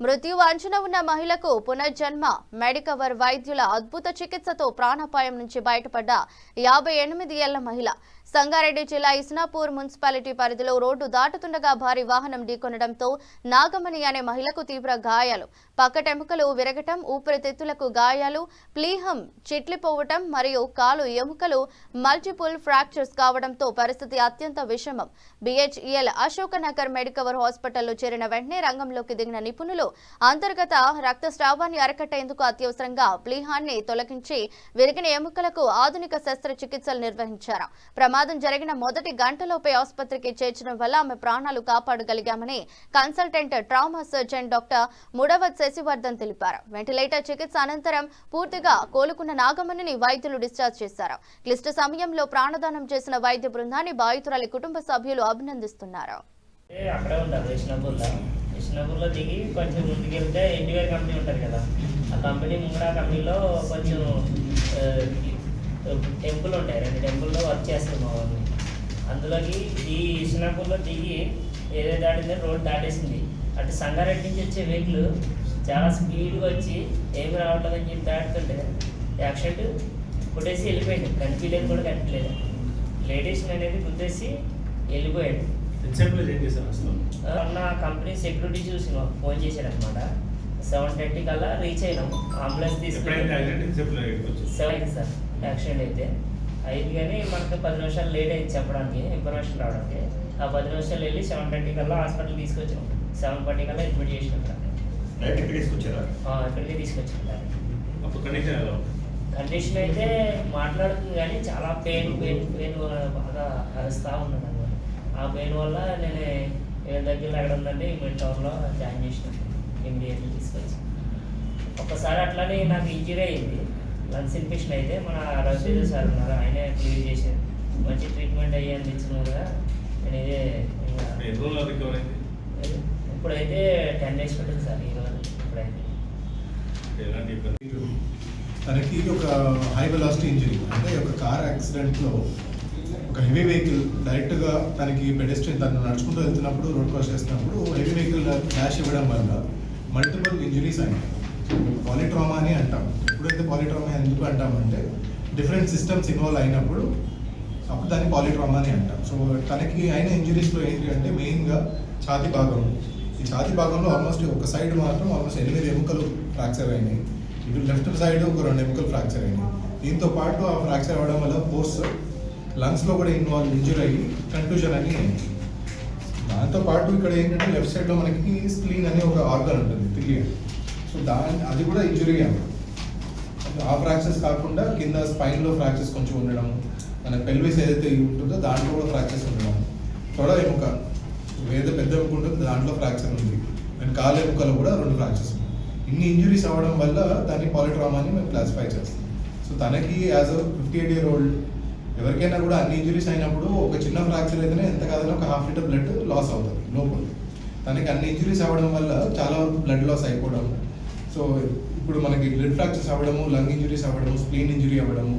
మృత్యు అంచున ఉన్న మహిళకు పునర్జన్మ. మెడికవర్ వైద్యుల అద్భుత చికిత్సతో ప్రాణాపాయం నుంచి బయటపడ్డ యాభై ఎనిమిది ఏళ్ళ మహిళ. సంగారెడ్డి జిల్లా ఇస్నాపూర్ మున్సిపాలిటీ పరిధిలో రోడ్డు దాటుతుండగా భారీ వాహనం ఢీకొనడంతో నాగమణి అనే మహిళకు తీవ్ర గాయాలు. పక్కటెముకలు విరగటం ఊపిరితిత్తులకు గాయాలు ప్లీహం చిట్లిపోవటం మరియు కాలు ఎముకలు మల్టిపుల్ ఫ్రాక్చర్స్ కావడంతో పరిస్థితి అత్యంత విషమం. బిహెచ్ఈఎల్ అశోకనగర్ మెడికవర్ హాస్పిటల్లో చేరిన వెంటనే రంగంలోకి దిగిన నిపుణులు అంతర్గత రక్తస్రావాన్ని అరికట్టేందుకు అత్యవసరంగా ప్లీహాన్ని తొలగించి విరిగిన ఎముకలకు ఆధునిక శస్త్రచికిత్సలు నిర్వహించారు. ప్రమాదం జరిగిన మొదటి గంటలోపే ఆసుపత్రికి చేర్చడం వల్ల ఆమె ప్రాణాలు కాపాడగలిగామని consultant trauma surgeon doctor Mudavath Shashivardhan తెలిపారు. వెంటిలేటర్ చికిత్స అనంతరం పూర్తిగా కోలుకున్న నాగమణిని వైద్యులు డిశ్చార్జ్ చేశారు. క్లిష్ట సమయంలో ప్రాణదానం చేసిన వైద్య బృందాన్ని బాధితురాలి కుటుంబ సభ్యులు అభినందిస్తున్నారు. అక్కడే ఉంటారు దిగి కొంచెం ముందుకెళ్తే ఎన్టీఆర్ కంపెనీ ఉంటుంది కదా. ఆ కంపెనీ ముంగడా కంపెనీలో కొంచెం టెంపుల్ ఉంటాయి. రెండు టెంపుల్లో వర్క్ చేస్తారు మా వాళ్ళు. అందులోకి ఈ విష్ణుపూర్లో దిగి ఏదో దాటిందో రోడ్ దాటేసింది. అటు సంగారెడ్డి నుంచి వచ్చే వెహికల్ చాలా స్పీడ్గా వచ్చి ఏమి రావట్లేదని చెప్పి దాటుతుంటే యాక్సిడెంట్ కొట్టేసి వెళ్ళిపోయింది. కనిపించలేదు కూడా కనిపించలేదు. లేడీస్ అనేది గుద్దేసి వెళ్ళిపోయాడు. అన్న కంపెనీ సెక్యూరిటీ చూసి ఫోన్ చేశాడు అనమాట సెవెన్ థర్టీ కల్లా రీచ్ అయినాం. అంబులెన్స్ తీసుకుని సార్. యాక్సిడెంట్ అయితే. అయింది కానీ మనకు పది నిమిషాలు లేట్ అయింది చెప్పడానికి ఇన్ఫర్మేషన్ రావడానికి. ఆ పది నిమిషాలు వెళ్ళి సెవెన్ థర్టీ కల్లా హాస్పిటల్ తీసుకొచ్చాం సెవెన్ ఫార్టీ కల్లా అడ్మిట్ చేసినాం ఇక్కడ. తీసుకొచ్చారా? ఇక్కడికి తీసుకొచ్చాం దాన్ని. అప్పుడు కండిషన్ అయితే మాట్లాడుతుంది కానీ చాలా పెయిన్ పెయిన్ పెయిన్ బాగా అరుస్తూ ఉన్నాడు అనమాట ఆ పెయిన్ వల్ల నేను ఏళ్ళ దగ్గర ఎక్కడ ఉందండి మెడ్ టౌన్లో జాయిన్ చేసిన ఇమీడియట్లీ తీసుకొచ్చి. ఒక్కసారి అట్లానే నాకు ఇంజరీ అయింది లంగ్స్ ఇన్ఫెక్షన్ అయితే మన రవితేజ సార్ ఉన్నారు. ఆయనే క్లియర్ చేశారు. మంచి ట్రీట్మెంట్ అయ్యి అందించిన కూడా నేను ఇదే ఇప్పుడైతే టెన్ డేస్ పెట్టింది సార్ ఈరోజు ఇప్పుడైతే. ఎలాంటి ఇబ్బంది? తనకి ఒక హై వెలాసిటీ ఇంజరీ అంటే ఒక కార్ యాక్సిడెంట్లో ఒక హెవీ వెహికల్ డైరెక్ట్గా తనకి పెడెస్ట్రియన్ తను నడుచుకుంటూ వెళ్తున్నప్పుడు రోడ్ క్రాస్ చేస్తున్నప్పుడు హెవీ వెహికల్ డాష్ ఇవ్వడం వల్ల మల్టిపుల్ ఇంజరీస్ అయినాయి పాలిట్రామా అని అంటాం. ఎప్పుడైతే పాలిట్రామా ఎందుకు అంటామంటే డిఫరెంట్ సిస్టమ్స్ ఇన్వాల్వ్ అయినప్పుడు అప్పుడు దాన్ని పాలిట్రామా అని అంటాం. సో తనకి అయిన ఇంజరీస్లో ఏంటి అంటే మెయిన్గా ఛాతి భాగం. ఈ ఛాతి భాగంలో ఆల్మోస్ట్ ఒక సైడ్ మాత్రం ఆల్మోస్ట్ ఎనిమిది ఎముకలు ఫ్రాక్చర్ అయినాయి. ఇటు లెఫ్ట్ సైడ్ ఒక రెండు ఎముకలు ఫ్రాక్చర్ అయినాయి. దీంతో పాటు ఆ ఫ్రాక్చర్ అవ్వడం వల్ల ఫోర్స్ లంగ్స్లో కూడా ఇన్వాల్వ్ ఇంజురీ అయ్యి కంట్యూషన్ అని అయింది. దాంతో పాటు ఇక్కడ ఏంటంటే లెఫ్ట్ సైడ్లో మనకి స్ప్లీన్ అనే ఒక ఆర్గన్ ఉంటుంది తిరిగి సో దాని అది కూడా ఇంజురీ అన్నమాట. ఆ ఫ్రాక్చర్స్ కాకుండా కింద స్పైన్లో ఫ్రాక్చర్స్ కొంచెం ఉండడం మన పెల్విస్ ఏదైతే ఉంటుందో దాంట్లో కూడా ఫ్రాక్చర్స్ ఉండడం తొడ ఎముక ఏదైతే పెద్ద ఎముక ఉంటుందో దాంట్లో ఫ్రాక్చర్ ఉంది. అండ్ కాలు ఎముకలో కూడా రెండు ఫ్రాక్చర్స్ ఉన్నాయి. ఇన్ని ఇంజురీస్ అవ్వడం వల్ల దాన్ని పాలిట్రామా అని మేము క్లాసిఫై చేస్తాం. సో తనకి as a fifty eight year old ఎవరికైనా కూడా అన్ని ఇంజురీస్ అయినప్పుడు ఒక చిన్న ఫ్రాక్చర్ అయితేనే ఎంత కాదన్నా ఒక హాఫ్ లీటర్ బ్లడ్ లాస్ అవుతుంది. లోపల తనకి అన్ని ఇంజురీస్ అవ్వడం వల్ల చాలా వరకు బ్లడ్ లాస్ అయిపోవడం సో ఇప్పుడు మనకి బ్లడ్ ఫ్రాక్చర్స్ అవ్వడము లంగ్ ఇంజురీస్ అవ్వడము స్ప్లీన్ ఇంజురీ అవ్వడము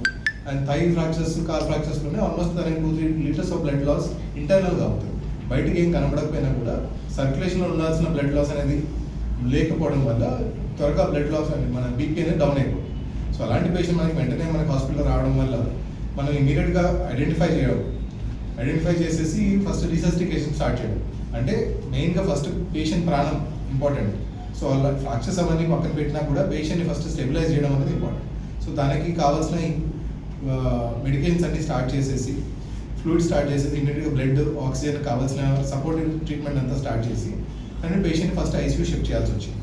అండ్ థై ఫ్రాక్చర్స్ కార్ ఫ్రాక్చర్స్లోనే ఆల్మోస్ట్ తనకి two three litres of blood loss ఇంటర్నల్గా అవుతుంది. బయటకి ఏం కనబడకపోయినా కూడా సర్క్యులేషన్లో ఉండాల్సిన బ్లడ్ లాస్ అనేది లేకపోవడం వల్ల త్వరగా బ్లడ్ లాస్ అనేది మన బీపీ అనేది డౌన్ అయిపోతుంది. సో అలాంటి పేషెంట్ మనకి వెంటనే మనకి హాస్పిటల్ రావడం వల్ల మనం ఇమీడియట్గా ఐడెంటిఫై చేయడం ఐడెంటిఫై చేసేసి ఫస్ట్ రీసెస్టికేషన్ స్టార్ట్ చేయడం. అంటే మెయిన్గా ఫస్ట్ పేషెంట్ ప్రాణం ఇంపార్టెంట్ సో అలా ఫ్రాక్చర్స్ అవన్నీ పక్కన పెట్టినా కూడా పేషెంట్ని ఫస్ట్ స్టెబిలైజ్ చేయడం అనేది ఇంపార్టెంట్ సో దానికి కావాల్సిన మెడికేషన్స్ అన్ని స్టార్ట్ చేసేసి ఫ్లూయిడ్ స్టార్ట్ చేసేసి ఇమీడియట్గా బ్లడ్ ఆక్సిజన్ కావాల్సిన సపోర్టివ్ ట్రీట్మెంట్ అంతా స్టార్ట్ చేసి కానీ పేషెంట్ ఫస్ట్ ఐసీయూ షిఫ్ట్ చేయాల్సి వచ్చింది.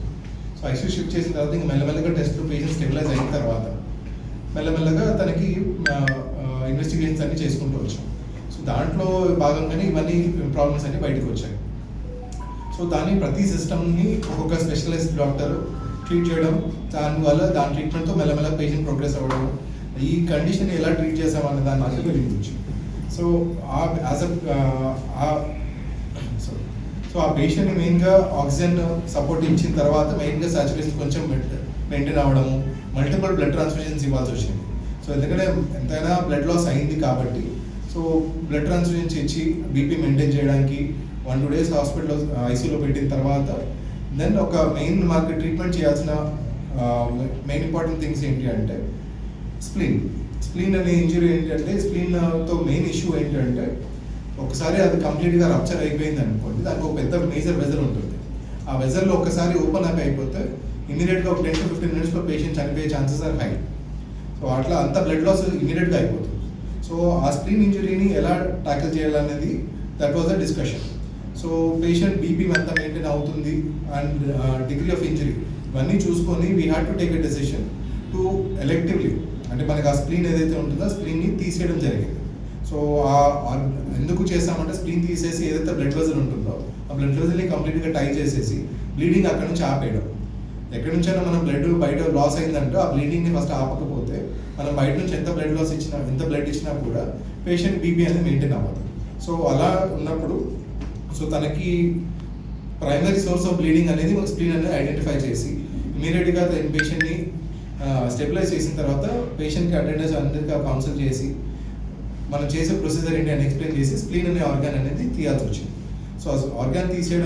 సో ఐసీయూ షిఫ్ట్ చేసిన తర్వాత ఇంకా మెల్లమెల్లగా టెస్ట్ పేషెంట్ స్టెబిలైజ్ అయిన తర్వాత మెల్లమెల్లగా తనకి ఇన్వెస్టిగేషన్స్ అన్ని చేసుకుంటూ వచ్చాం. సో దాంట్లో భాగంగానే ఇవన్నీ ప్రాబ్లమ్స్ అన్ని బయటకు వచ్చాయి. సో దాన్ని ప్రతి సిస్టమ్ని ఒక్కొక్క స్పెషలిస్ట్ డాక్టర్ ట్రీట్ చేయడం దానివల్ల దాని ట్రీట్మెంట్తో మెల్లమెల్ల పేషెంట్ ప్రోగ్రెస్ అవ్వడం ఈ కండిషన్ ఎలా ట్రీట్ చేసామనే దాని నాకు గురించి సో ఆ యాజ్ సో సో ఆ పేషెంట్ మెయిన్గా ఆక్సిజన్ సపోర్ట్ ఇచ్చిన తర్వాత మెయిన్గా సాచురేషన్ కొంచెం మెయింటైన్ అవ్వడము మల్టిపుల్ బ్లడ్ ట్రాన్స్ఫ్యూజన్స్ ఇవ్వాల్సి వచ్చింది. సో ఎందుకంటే ఎంతైనా బ్లడ్ లాస్ అయింది కాబట్టి సో బ్లడ్ ట్రాన్స్ఫ్యూజన్స్ ఇచ్చి బీపీ మెయింటైన్ చేయడానికి వన్ టూ డేస్ హాస్పిటల్లో ఐసీయూలో పెట్టిన తర్వాత దెన్ ఒక మెయిన్ మాకు ట్రీట్మెంట్ చేయాల్సిన మెయిన్ ఇంపార్టెంట్ థింగ్స్ ఏంటి అంటే స్ప్లీన్ స్ప్లీన్ అనే ఇంజురీ ఏంటంటే స్ప్లీన్తో మెయిన్ ఇష్యూ ఏంటంటే ఒకసారి అది కంప్లీట్గా రప్చర్ అయిపోయింది అనుకోండి దానికి ఒక పెద్ద మేజర్ వెజల్ ఉంటుంది. ఆ వెజల్లో ఒకసారి ఓపెన్ అప్ అయిపోతే ఇమీడియట్గా ఒక టెన్ టు ఫిఫ్టీన్ మినిట్స్లో పేషెంట్ చనిపోయే ఛాన్సెస్ ఆర్ హై సో అట్లా అంత బ్లడ్ లాస్ ఇమీడియట్గా అయిపోతుంది. సో ఆ స్ప్లీన్ ఇంజురీని ఎలా ట్యాకిల్ చేయాలనేది that was the discussion so patient BP ఎంత మెయింటైన్ అవుతుంది అండ్ డిగ్రీ ఆఫ్ ఇంజరీ ఇవన్నీ చూసుకొని we had to take a decision to electively అంటే మనకి ఆ స్క్రీన్ ఏదైతే ఉంటుందో ఆ తీసేయడం జరిగింది. సో ఆ ఎందుకు చేస్తామంటే స్క్రీన్ తీసేసి ఏదైతే బ్లడ్ వెజల్ ఉంటుందో ఆ బ్లడ్ వెజల్ని కంప్లీట్గా టై చేసేసి బ్లీడింగ్ అక్కడ నుంచి ఆపేయడం. ఎక్కడి నుంచైనా మనం బ్లడ్ బయట లాస్ అయిందంటే ఆ బ్లీడింగ్ని ఫస్ట్ ఆపకపోతే మనం బయట నుంచి ఎంత బ్లడ్ లాస్ ఇచ్చినా ఎంత బ్లడ్ ఇచ్చినా కూడా పేషెంట్ బీపీ అనేది మెయింటైన్ అవ్వదు. సో అలా ఉన్నప్పుడు సో తనకి ప్రైమరీ సోర్స్ ఆఫ్ బ్లీడింగ్ అనేది స్ప్లీన్ అనేది ఐడెంటిఫై చేసి ఇమీడియట్గా పేషెంట్ని స్టెబిలైజ్ చేసిన తర్వాత పేషెంట్కి అటెండెన్స్ అందరికీ కౌన్సిల్ చేసి మనం చేసే ప్రొసీజర్ ఏంటి అని ఎక్స్ప్లెయిన్ చేసి స్ప్లీన్ అనే ఆర్గాన్ అనేది తీయాల్సి వచ్చింది. సో ఆర్గాన్ తీసేయడం